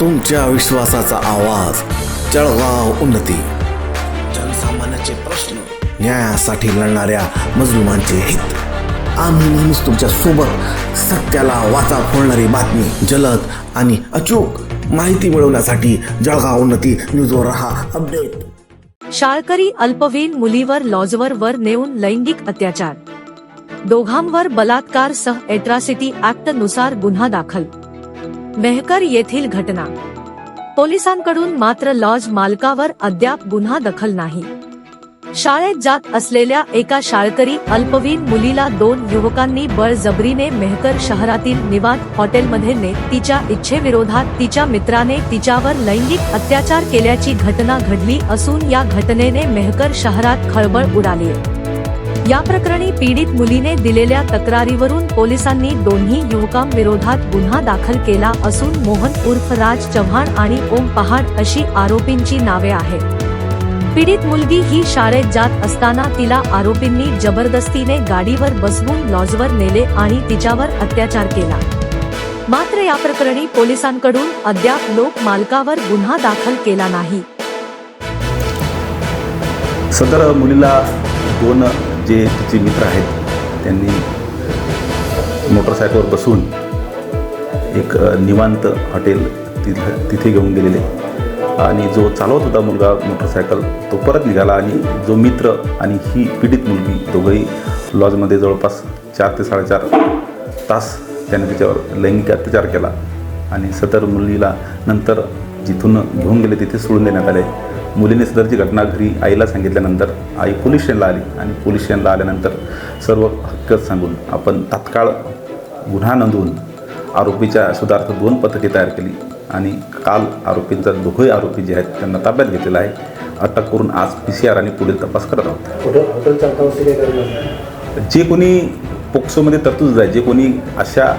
तुमच्या विश्वासाचा आवाज. जळगाव उन्नती. जनसामान्याचे प्रश्न न्यायासाठी लढणाऱ्या मजलुमांचे हित. आम्ही नेहमीच तुमच्यासोबत सत्याला वाचा फोडणारी बातमी जलद आणि अचूक माहिती मिळवण्यासाठी जळगाव उन्नती न्यूजवर रहा अपडेट. शाळकरी अल्पवयीन मुलीवर लॉजवर वर नेऊन लैंगिक अत्याचार. दोघांवर बलात्कार सह एट्रासिटी ऍक्टनुसार गुन्हा दाखल. मेहकर येथील घटना. पोलिसांकडून मात्र लॉज मालकावर अद्याप गुन्हा दखल नाही. शाळेत जात असलेल्या एका शाळकरी अल्पवीन मुलीला दोन युवकांनी बळजबरीने मेहकर शहरातील निवाद हॉटेलमध्ये ने तिच्या इच्छेविरोधात तिच्या मित्राने तिच्यावर लैंगिक अत्याचार केल्याची घटना घडली असून या घटनेने मेहकर शहरात खळबळ उडाली. या प्रकरणी पीडित मुलीने दिलेल्या तक्रारीवरून पोलिसांनी दोन्ही युवकांविरोधात गुन्हा दाखल केला असून मोहन उर्फ राज चव्हाण आणि ओम पहाड अशी आरोपींची नावे आहेत. पीडित मुलगी ही शाळेत जात असताना तिला आरोपींनी जबरदस्तीने गाडीवर बसवून लॉजवर नेले आणि तिच्यावर अत्याचार केला. मात्र या प्रकरणी पोलिसांकडून अद्याप लोक मालकावर गुन्हा दाखल केला नाही. सदर मुलीला दोन जे तिचे मित्र आहेत त्यांनी मोटरसायकलवर बसून एक निवांत हॉटेल तिथं तिथे घेऊन गेलेले. आणि जो चालवत होता मुलगा मोटरसायकल तो परत निघाला आणि जो मित्र आणि ही पीडित मुलगी दोघंही लॉजमध्ये जवळपास चार ते साडेचार तास त्याने तिच्यावर लैंगिक अत्याचार केला. आणि सदर मुलीला नंतर जिथून घेऊन गेले तिथे सोडून देण्यात आले. मुलीने सदरची घटना घरी आईला सांगितल्यानंतर आई पोलीस स्टेशनला आली आणि पोलीस स्टेशनला आल्यानंतर सर्व हक्कत सांगून आपण तात्काळ गुन्हा नोंदवून आरोपीच्या शोधार्थ दोन पथके तयार केली आणि काल आरोपींचा दोघंही आरोपी जे आहेत त्यांना ताब्यात घेतलेला आहे. अटक करून आज पी सी आर आणि पुढील तपास करत आहोत. जे कोणी पोक्सोमध्ये तरतूद आहे जे कोणी अशा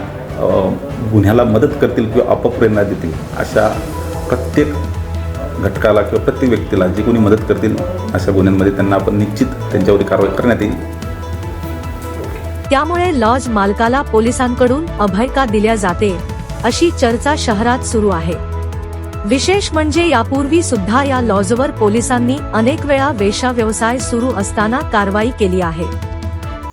गुन्ह्याला मदत करतील किंवा अपप्रेरणा देतील अशा प्रत्येक घटकाला किंवा प्रत्येक व्यक्तीला जे कोणी मदत करतील अशा गुन्ह्यांमध्ये त्यांना आपण निश्चित त्यांच्यावर कारवाई करण्यात येईल. त्यामुळे लॉज मालकाला पोलिसांकडून अभय का दिल्या जाते अशी चर्चा शहरात सुरू आहे. विशेष म्हणजे यापूर्वी सुद्धा या लॉजवर पोलिसांनी अनेक वेळा वेशा व्यवसाय सुरू असताना कारवाई केली आहे.